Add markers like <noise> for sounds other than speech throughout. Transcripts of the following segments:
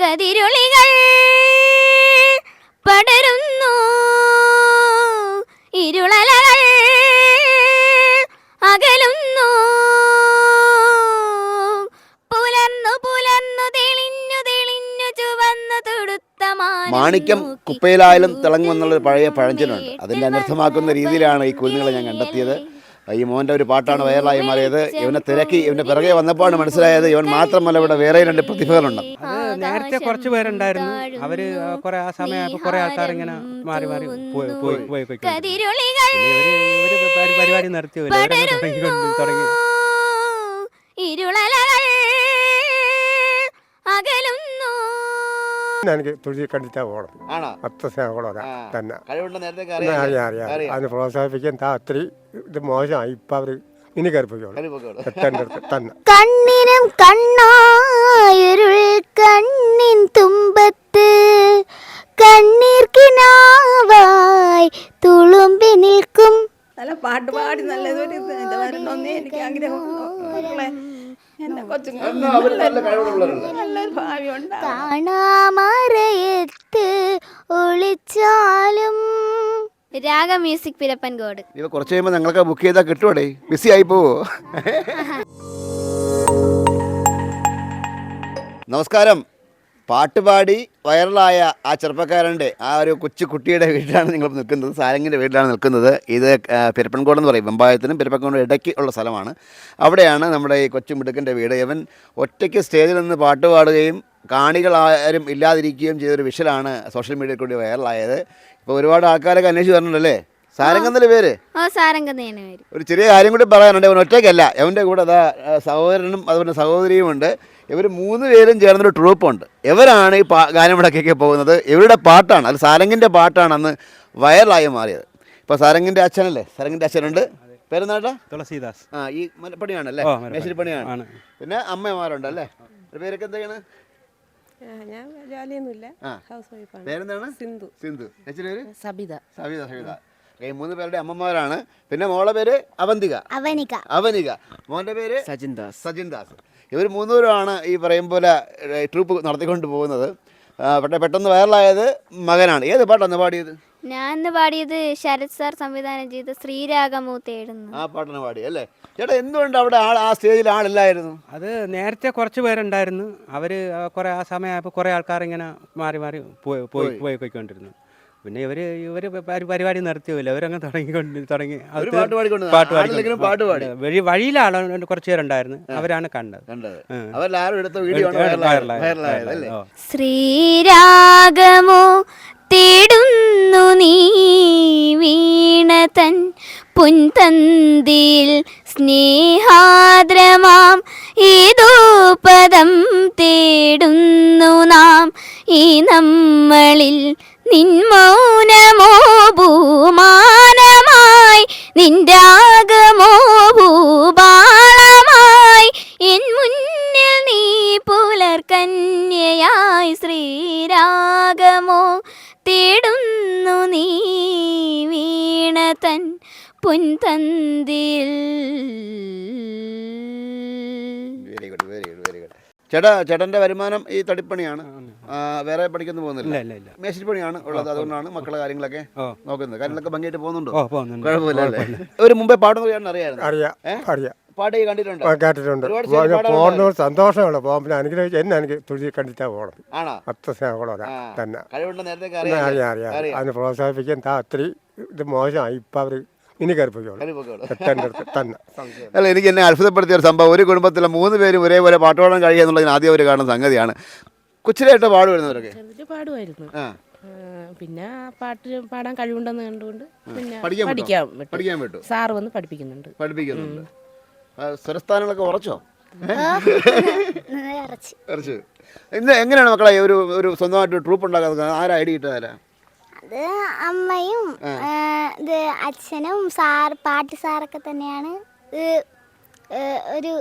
കതിരൊളികൾ പടരുന്നു. ഇരുളലകൾ അകലുന്നു. പുലർന്നു പുലർന്നു തെളിഞ്ഞു തെളിഞ്ഞു ചുവന്നു തുടുത്ത മാണിക്കം മാണിക്യം കുപ്പയിലായാലും തിളങ്ങുമെന്നുള്ളൊരു പഴയ പഴഞ്ചനുണ്ട് അതിന്റെ അനർത്ഥമാക്കുന്ന രീതിയിലാണ് ഈ കുരുന്നുകളെ ഞാൻ കണ്ടെത്തിയത്. ഈ മോന്റെ ഒരു പാട്ടാണ് വൈറലായി മാറിയത്. ഇവനെ തിരക്കി ഇവന്റെ പിറകെ വന്നപ്പോഴാണ് മനസ്സിലായത് ഇവൻ മാത്രമല്ല ഇവിടെ വേറെ രണ്ട് പ്രതിഭകളുണ്ട്. അത് നേരത്തെ കുറച്ച് പേരുണ്ടായിരുന്നു. അവർ കുറെ ആ സമയമായപ്പോൾ കുറെ ആൾക്കാർ ഇങ്ങനെ മാറി മാറി പോയി പോയി പോയി പരിപാടി നടത്തി തുടങ്ങി എനിക്ക് തുഴി കണ്ടിട്ടാ ഓണം. ആണോ? അത്ര സ്നേഹമുള്ള ആ. തന്നെ. കഴിവുണ്ട് നേരത്തെ അറിയാം. അറിയാം അതിന് പ്രോത്സാഹിപ്പിക്കാൻ താ ഒത്തിരി ഇത് മോശമായി. ഇപ്പം അവർ ഇനി തന്നെ. കണ്ണിനും കണ്ണായൊരുൾ കണ്ണിൻ തുമ്പത്ത് കണ്ണീർക്കിനാവായി തുളുമ്പി നിൽക്കും. നല്ല പാട്ട് പാടി നല്ലതൊരു എനിക്ക് ആഗ്രഹം. എന്റെ കൊച്ചുങ്ങൾ നല്ലൊരു ഭാവി ഉണ്ടാവും കാണാമറയത്ത് ഒളിച്ചാലും രാഗ മ്യൂസിക് പിരപ്പൻകോട് ഇവ കുറച്ച് കഴിയുമ്പോൾ ഞങ്ങളൊക്കെ ബുക്ക് ചെയ്താൽ കിട്ടുവാടേ? ബിസി ആയി പോവോ? <laughs> നമസ്കാരം. പാട്ടുപാടി വൈറലായ ആ ചെറുപ്പക്കാരന്റെ ആ ഒരു കൊച്ചു കുട്ടിയുടെ വീട്ടിലാണ് നിങ്ങൾ നിൽക്കുന്നത്. സാരംഗിന്റെ വീട്ടിലാണ് നിൽക്കുന്നത്. ഇത് പെരുപ്പൻകോടെന്ന് പെരുപ്പൻകോട് എന്ന് പറയും. വെമ്പായത്തിനും പെരുപ്പൻകോടിനും ഇടയ്ക്ക് ഉള്ള സ്ഥലമാണ്. അവിടെയാണ് നമ്മുടെ ഈ കൊച്ചു മിടുക്കന്റെ വീട്. ഇവൻ ഒറ്റയ്ക്ക് സ്റ്റേജിൽ നിന്ന് പാട്ട് പാടുകയും കാണികളാരും ഇല്ലാതിരിക്കുകയും ചെയ്തൊരു വിഷലാണ് സോഷ്യൽ മീഡിയയിൽ കൂടി വൈറലായത്. ഇപ്പോൾ ഒരുപാട് ആൾക്കാരൊക്കെ അന്വേഷിച്ച് വരുന്നുണ്ടല്ലേ സാരംഗെന്നല്ലേ പേര്? ഒരു ചെറിയ കാര്യം കൂടി പറയാനുണ്ട്. അവൻ ഒറ്റയ്ക്കല്ല. അവന്റെ കൂടെ അതാ സഹോദരനും അതുപോലെ സഹോദരിയുമുണ്ട് ഇവർ മൂന്ന് പേരും ചേർന്നൊരു ട്രൂപ്പുണ്ട്. ഇവരാണ് ഈ പാ ഗാനമിടക്കൊക്കെ പോകുന്നത്. ഇവരുടെ പാട്ടാണ് അത് സാരംഗിന്റെ പാട്ടാണ് അന്ന് വൈറലായി മാറിയത്. ഇപ്പോൾ സാരംഗിന്റെ അച്ഛനല്ലേ? സാരംഗിന്റെ അച്ഛനുണ്ട്. പേരെന്നാട്ടാ തുളസീദാസ്. ആ ഈ മലപ്പണിയാണല്ലേ? മേശിരിപ്പണിയാണ്. പിന്നെ അമ്മമാരുണ്ട് അല്ലേ ഒരു പേരൊക്കെ എന്തൊക്കെയാണ്? ഞാൻ ജോലിയൊന്നുമില്ല. ഹൗസ് വൈഫാണ് പേരെന്താണ്? സിന്ധു. സിന്ധു. സബിത. സവിത ഈ മൂന്ന് പേരുടെ അമ്മമാരാണ്. പിന്നെ മോളെ പേര്? അവന്തിക. അവനിക. അവനിക. മോന്റെ പേര്? സജിൻ ദാസ് സജിൻ ദാസ് ഇവർ മൂന്നുപേരുമാണ് ഈ പറയും പോലെ ട്രൂപ്പ് നടത്തിക്കൊണ്ട് പോകുന്നത്. പക്ഷേ പെട്ടെന്ന് വൈറലായത് മകനാണ്. ഏത് പാട്ടാണ് പാടിയത്? ഞാൻ പാടിയത് ശരത് സാർ സംവിധാനം ചെയ്ത ശ്രീരാഗമൂത്തേടുന്നു. ആ പാട്ടാണ് പാടി അല്ലേ? ചേട്ടാ എന്തുകൊണ്ട് അവിടെ ആൾ ആ സ്റ്റേജിൽ ആളില്ലായിരുന്നു? അത് നേരത്തെ കുറച്ച് പേരുണ്ടായിരുന്നു. അവർ കുറേ ആ സമയമായപ്പോൾ കുറേ ആൾക്കാർ ഇങ്ങനെ മാറി മാറി പോയി പോയി. പോയി പോയിക്കൊണ്ടിരുന്നു. പിന്നെ ഇവർ ഇവർ പരി- പരിപാടി നിർത്തിയില്ല ഇവരങ്ങ് തുടങ്ങിക്കൊണ്ട് തുടങ്ങി. അത് പാട്ട് പാടിക്കൊണ്ട് പാട്ട് പാടി. വഴി വഴിയിലാണ് കുറച്ച് പേരുണ്ടായിരുന്നു. അവരാണ് കണ്ടത്. കണ്ടത്. ഉം. അവരെല്ലാവരും എടുത്ത വീഡിയോ ആണ് വൈറലായത്. വൈറലായത്. വൈറലായത് അല്ലേ? ഓ. ശ്രീരാഗമോ തേടുന്നു നീ വീണതൻ പുൻതന്തിൽ സ്നേഹാദ്രമാം ഏതോ പദം തേടുന്നു നാം. ഈ നമ്മളിൽ നിൻമൗനമോ ഭൂമാനമായി നിന്റാകമോ ഭൂപാളമായി എൻ മുന്നിൽ നീ പുലർകന്യയായി ശ്രീരാഗമോ തേടുന്നു നീ വീണതൻ പുൻതന്തിൽ very good very good very good ചേട്ടാ ചേട്ടന്റെ വരുമാനം ഈ തടിപ്പണിയാണ്. വേറെ പണിക്കൊന്നും പോകുന്നില്ല. മേശിരിപ്പണിയാണ് ഉള്ളത്. അതുകൊണ്ടാണ് മക്കളെ കാര്യങ്ങളൊക്കെ നോക്കുന്നത്. കാര്യങ്ങളൊക്കെ ഭംഗിയായിട്ട് പോകുന്നുണ്ടോ? കുഴപ്പമില്ല അല്ലേ? ഒരു മുമ്പേ പാടുന്ന അറിയാമായിരുന്നു അറിയാം? അറിയാം. പാട്ട് കണ്ടിട്ടുണ്ടോ? കേട്ടിട്ടുണ്ട്. പോകുന്നത് സന്തോഷമാണ്. പോകുമ്പോൾ അനുഗ്രഹിച്ച് എന്നെ എനിക്ക് തുഴി കണ്ടിട്ടാ ആണോ? അത്ര സ്നേഹമുള്ള. തന്നെ. അറിയാം അറിയാം അതിനെ പ്രോത്സാഹിപ്പിക്കാൻ താ ഒത്തിരി ഇത് മോശമായി. ഇപ്പം അവർ ഇനി കയറിപ്പോയിക്കോളും എത്തേണ്ട അടുത്ത് തന്നെ. അല്ല എനിക്ക് എന്നെ അത്ഭുതപ്പെടുത്തിയ ഒരു സംഭവം. ഒരു കുടുംബത്തിലെ മൂന്ന് പേരും ഒരേപോലെ പാട്ട് പാടാൻ കഴിയുക എന്നുള്ളതിന് ആദ്യം അവർ കാണുന്ന സംഗതിയാണ്. കൊച്ചിലായിട്ട് പാട് വരുന്നവരൊക്കെ പാടുമായിരുന്നു. പിന്നെ പാട്ട് പാടാൻ കഴിവുണ്ടെന്ന് കണ്ടുകൊണ്ട് പിന്നെ പഠിക്കാൻ പഠിക്കാൻ വിട്ടു. സാർ സാറ് വന്ന് പഠിപ്പിക്കുന്നുണ്ട്. പഠിപ്പിക്കുന്നുണ്ട്. സ്വരസ്ഥാനങ്ങളൊക്കെ ഉറച്ചോ? ഉറച്ചു. ഇന്ന് എങ്ങനെയാണ് മക്കളെ ഒരു ഒരു സ്വന്തമായിട്ട് ട്രൂപ്പ് ഉണ്ടാക്കാൻ ആരാ ഐഡിയ ഇട്ടതാരാ അത് അമ്മയും ഇത് അച്ഛനും സാർ പാട്ട് സാറൊക്കെ തന്നെയാണ് ഒരു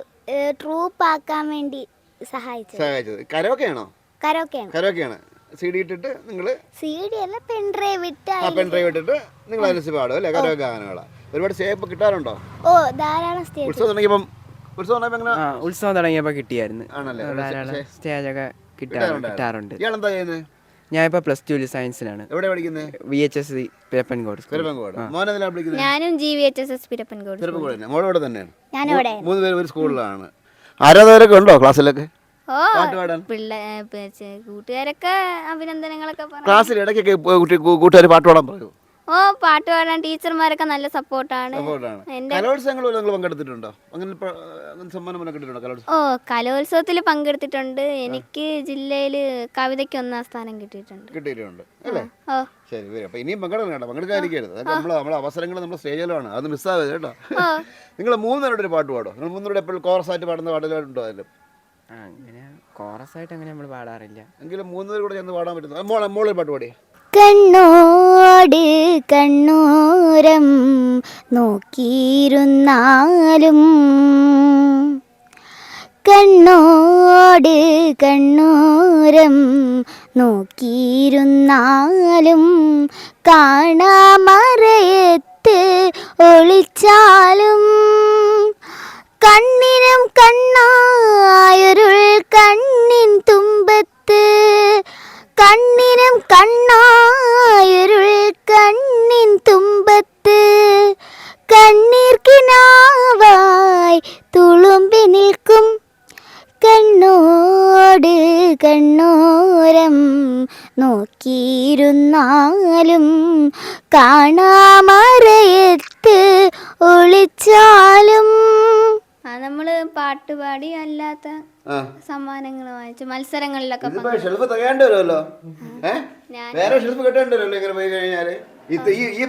ട്രൂപ്പ് ആക്കാൻ വേണ്ടി സഹായിച്ചത്. സഹായിച്ചത്. കരോക്കെയാണോ? കരോക്കെയാണ്. കരോക്കെയാണ്. സി ഡി ഇട്ടിട്ട് നിങ്ങൾ സി ഡി അല്ല പെൺഡ്രൈവ് വിട്ട് ആ പെൻ ഇട്ടിട്ട് നിങ്ങൾ അനുസരിച്ച് പാടും അല്ലേ? കരോക്കെ ഒരുപാട് സ്റ്റേപ്പ് കിട്ടാറുണ്ടോ? ഓ ധാരാളം സ്റ്റേജ് ഉത്സവം തുടങ്ങിയപ്പം ഉത്സവം തുടങ്ങിയപ്പോൾ ഉത്സവം തുടങ്ങിയപ്പോൾ കിട്ടിയായിരുന്നു. ആണല്ലേ. സ്റ്റേജ് ഒക്കെ കിട്ടാറുണ്ട് കിട്ടാറുണ്ട്. ഇയാളെന്താ ചെയ്യുന്നത്? ഞാൻ ഇപ്പൊ പ്ലസ് ടുവിൽ സയൻസിലാണ് എവിടെ പഠിക്കുന്നത് V H S C Pirappancode പഠിക്കുന്നത് ഞാനും G V H S S Pirappancode തന്നെയാണ്. ഞാനിവിടെ. മൂന്ന് പേര് ഒരു സ്കൂളിലാണ്. ആരാധകരൊക്കെ ഉണ്ടോ ക്ലാസ്സിലൊക്കെ? ഓ കൂട്ടുകാരൊക്കെ അഭിനന്ദനങ്ങളൊക്കെ ക്ലാസ്സിൽ ഇടയ്ക്കൊക്കെ കുട്ടി കൂട്ടുകാർ പാട്ട് പാടാൻ പറയൂ? ഓ പാട്ട് പാടാൻ ടീച്ചർമാരൊക്കെ നല്ല സപ്പോർട്ടാണ്. സപ്പോർട്ടാണ്. കലോത്സവങ്ങളിൽ നിങ്ങൾ പങ്കെടുത്തിട്ടുണ്ടോ? അങ്ങനെ അങ്ങനെ സമ്മാനം വല്ലതും കിട്ടിയിട്ടുണ്ടോ കലോത്സവം ഓ കലോത്സവത്തിൽ പങ്കെടുത്തിട്ടുണ്ട്. എനിക്ക് ജില്ലയിൽ കവിതയ്ക്ക് ഒന്നാം സ്ഥാനം കിട്ടിയിട്ടുണ്ട്. കിട്ടിയിട്ടുണ്ട്. അല്ലേ? ഓ. ശരി വരും അപ്പോൾ ഇനിയും പങ്കെടുക്കണം കേട്ടോ. പങ്കെടുക്കാതിരിക്കരുത്. അതൊക്കെ നമ്മൾ നമ്മളെ അവസരങ്ങൾ നമ്മൾ സ്റ്റേജിലാണ്. അത് മിസ്സാവരുത് കേട്ടോ. നിങ്ങൾ മൂന്നുപേരുടെ ഒരു പാട്ട് പാടോ നിങ്ങൾ മൂന്നുപേരുടെ എപ്പോഴും കോറസ് ആയിട്ട് പാടുന്ന പാട്ടുകളുണ്ടോ അതിലും? ആ, അങ്ങനെ കോറസ് ആയിട്ട് അങ്ങനെ നമ്മൾ പാടാറില്ല. എങ്കിലും മൂന്നുപേർ കൂടെ ചെന്ന് പാടാൻ പറ്റുന്നു മോളെ മോളെ പാട്ട് പാടി കണ്ണോട് കണ്ണോരം നോക്കിയിരുന്നാലും. കണ്ണോട് കണ്ണോരം നോക്കിയിരുന്നാലും. കാണാമറയത്ത് ഒളിച്ചാലും. കണ്ണിനും കണ്ണായൊരുൾ കണ്ണിൻ തുമ്പത്ത്. കണ്ണിനും കണ്ണായൊരുൾ നോക്കിയിരുന്നാലും കാണാമറയത്ത് ഒളിച്ചാലും. ആ നമ്മൾ പാട്ടുപാടി അല്ലാത്ത ആ. സമ്മാനങ്ങൾ വാങ്ങിച്ചു മത്സരങ്ങളിലൊക്കെ ഷെൽഫ് തികയാണ്ട് വരുമല്ലോ? വേറെ ഷെൽഫ് കെട്ടേണ്ടി വരുമല്ലോ ഇങ്ങനെ പോയി കഴിഞ്ഞാൽ? ഈ ഈ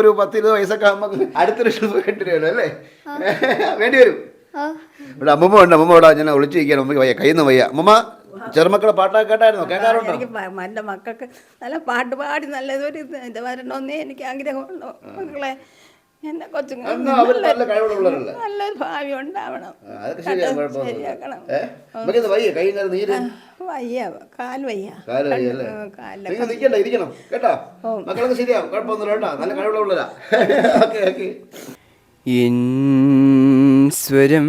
ഒരു പത്ത് ഇരുപത് വയസ്സൊക്കെ ആകുമ്പോൾ അടുത്തൊരു ഷെൽഫ് കെട്ടിരുമല്ലോ അല്ലേ? <laughs> വേണ്ടി വരും. ഇവിടെ അമ്മമ്മ ഉണ്ട് അമ്മമ്മ ഇവിടെ ഞാൻ ഒളിച്ചിരിക്കുകയാണ്. അമ്മയ്ക്ക് വയ്യ കയ്യിൽ നിന്ന് വയ്യ. അമ്മമ്മ ചെറുമക്കളെ പാട്ടൊക്കെ കേട്ടായിരുന്നോ? കേൾക്കാറുണ്ടോ? എനിക്ക് എന്റെ മക്കൾക്ക് നല്ല പാട്ട് പാടി നല്ലതൊരു ഇത് വരണമെന്നേ എനിക്ക് ആഗ്രഹമുള്ളൂ. മക്കളെ എന്റെ കൊച്ചുങ്ങൾ അവർ നല്ല കഴിവുള്ളവരല്ലേ? നല്ലൊരു ഭാവി ഉണ്ടാവണം. ശരിയാക്കണം. വയ്യ കൈ നീര് വയ്യ കാൽ വയ്യ. നിൽക്കണ്ട ഇരിക്കണം കേട്ടോ? മക്കളൊക്കെ ശരിയാവും കുഴപ്പമൊന്നുമില്ല കേട്ടോ? നല്ല കഴിവുള്ളവരാ. Okay okay. എൻ സ്വരം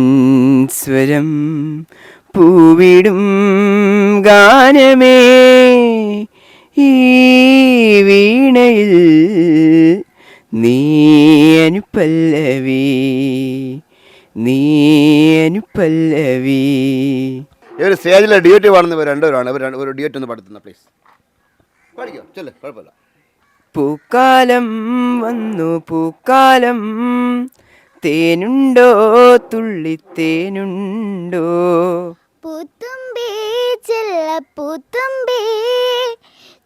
സ്വരം പൂവിടും ഗാനമേ. ഈ വീണയിൽ നീ അനുപല്ലവി നീ അനുപല്ലവി. ഇവർ സ്റ്റേജിലെ ഡ്യൂട്ടി പാടുന്ന ഇവർ രണ്ടുപേരാണ്. ഇവർ ഒരു ഡ്യൂട്ടി ഒന്ന് പാടുത്തുന്ന പ്ലീസ്. പാടിക്കോ? ചെല്ലേ കുഴപ്പമില്ല. പൂക്കാലം വന്നു പൂക്കാലം തേനുണ്ടോ? തുള്ളിത്തേനുണ്ടോ? പൂത്തുമ്പി ചെല്ല പൂത്തുമ്പി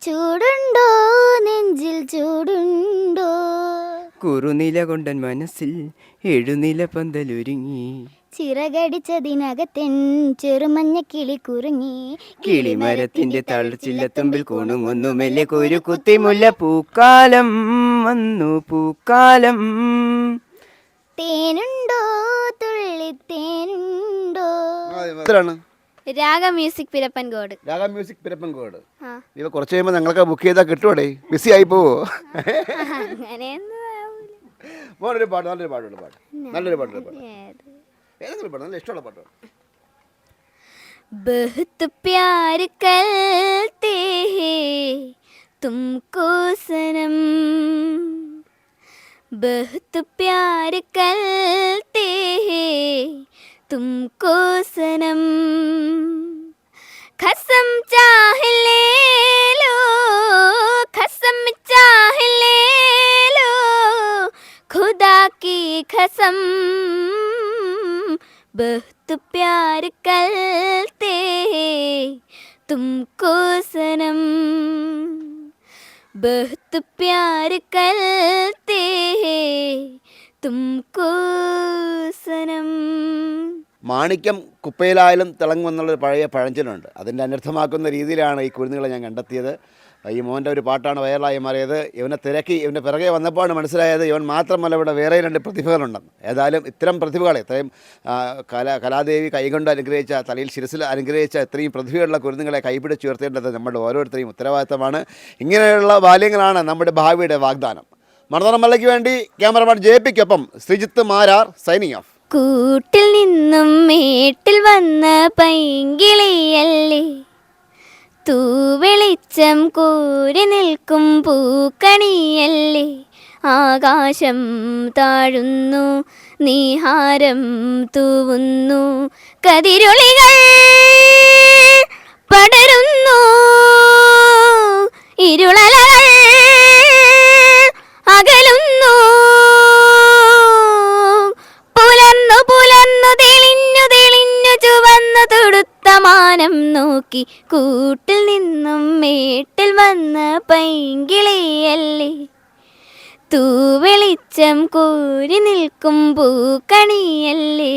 ചൂടുണ്ടോ? നെഞ്ചിൽ ചൂടുണ്ടോ? കുറുനില കൊണ്ടൻ മനസ്സിൽ എഴുനില പന്തലൊരുങ്ങി. ചിറകടിച്ചതിനകത്തെ ചെറുമഞ്ഞ കിളി കുറുങ്ങി. കിളിമരത്തിന്റെ തളർച്ചില്ലത്തുമ്പിൽ കുണുങ്ങുന്നു. മെല്ലെ കുരു കുത്തിമുല്ല പൂക്കാലം വന്നു പൂക്കാലം. തേനുണ്ടോ? തുള്ളി തേനുണ്ടോ? എത്രയാണ് രാഗ മ്യൂസിക് പിരപ്പൻകോട് രാഗ മ്യൂസിക് പിരപ്പൻകോട് ഇവ കുറച്ച് കഴിയുമ്പോൾ ഞങ്ങളൊക്കെ ബുക്ക് ചെയ്താൽ കിട്ടുവടേ ബിസി ആയി പോവോ? അങ്ങനെ മോനൊരു പാട്ട് നല്ലൊരു പാട്ടുള്ള പാട്ട്. നല്ലൊരു പാട്ടുള്ള പാട്ട്. ഏതെങ്കിലും പാട്ട് നല്ല ഇഷ്ടമുള്ള പാട്ട്. ബഹുത് പ്യാർ കൽത്തേ തും സനം बहुत प्यार करते हैं तुमको सनम। खसम चाह ले लो, खसम चाह ले लो, खुदा की खसम। बहुत प्यार करते हैं तुमको सनम। बहुत प्यार करते हैं तुमको सनम മാണിക്യം കുപ്പയിലായാലും തിളങ്ങും എന്നുള്ളൊരു പഴയ പഴഞ്ചൊല്ലുണ്ട് അതിൻ്റെ അനർത്ഥമാക്കുന്ന രീതിയിലാണ് ഈ കുരുന്നുകളെ ഞാൻ കണ്ടെത്തിയത് ഈ മോന്റെ ഒരു പാട്ടാണ് വൈറലായി മാറിയത്. ഇവനെ തിരക്കി ഇവന്റെ പിറകെ വന്നപ്പോഴാണ് മനസ്സിലായത് ഇവൻ മാത്രമല്ല ഇവിടെ വേറെ രണ്ട് പ്രതിഭകളുണ്ടെന്ന്. ഏതായാലും ഇത്തരം പ്രതിഭകളെ ഇത്രയും കല കലാദേവി കൈകൊണ്ട് അനുഗ്രഹിച്ച തലയിൽ ശിരസിൽ അനുഗ്രഹിച്ച ഇത്രയും പ്രതിഭയുള്ള കുരുന്നുകളെ കൈപിടിച്ചുയർത്തേണ്ടത് നമ്മുടെ ഓരോരുത്തരെയും ഉത്തരവാദിത്തമാണ്. ഇങ്ങനെയുള്ള ബാല്യങ്ങളാണ് നമ്മുടെ ഭാവിയുടെ വാഗ്ദാനം. മണതറമല്ലയ്ക്ക് വേണ്ടി ക്യാമറമാൻ ജെ പിക്കൊപ്പം ശ്രീജിത്ത് മാരാർ സൈനിങ് ഓഫ് കൂട്ടിൽ നിന്നും മേട്ടിൽ വന്ന പൈങ്കിളിയല്ലേ? തൂവെളിച്ചം കൂരി നിൽക്കും പൂക്കണിയല്ലേ. ആകാശം താഴുന്നു നീഹാരം തൂവുന്നു. കതിരൊളികൾ പടരുന്നു ഇരുളലകൾ അകലുന്നു. പുലർന്നു പുലർന്നു തെളിഞ്ഞു തെളിഞ്ഞു ചുവന്നു തുടുത്ത മാനം നോക്കി കൂട്ടിൽ കോരി നിൽക്കും പൂക്കണിയല്ലേ?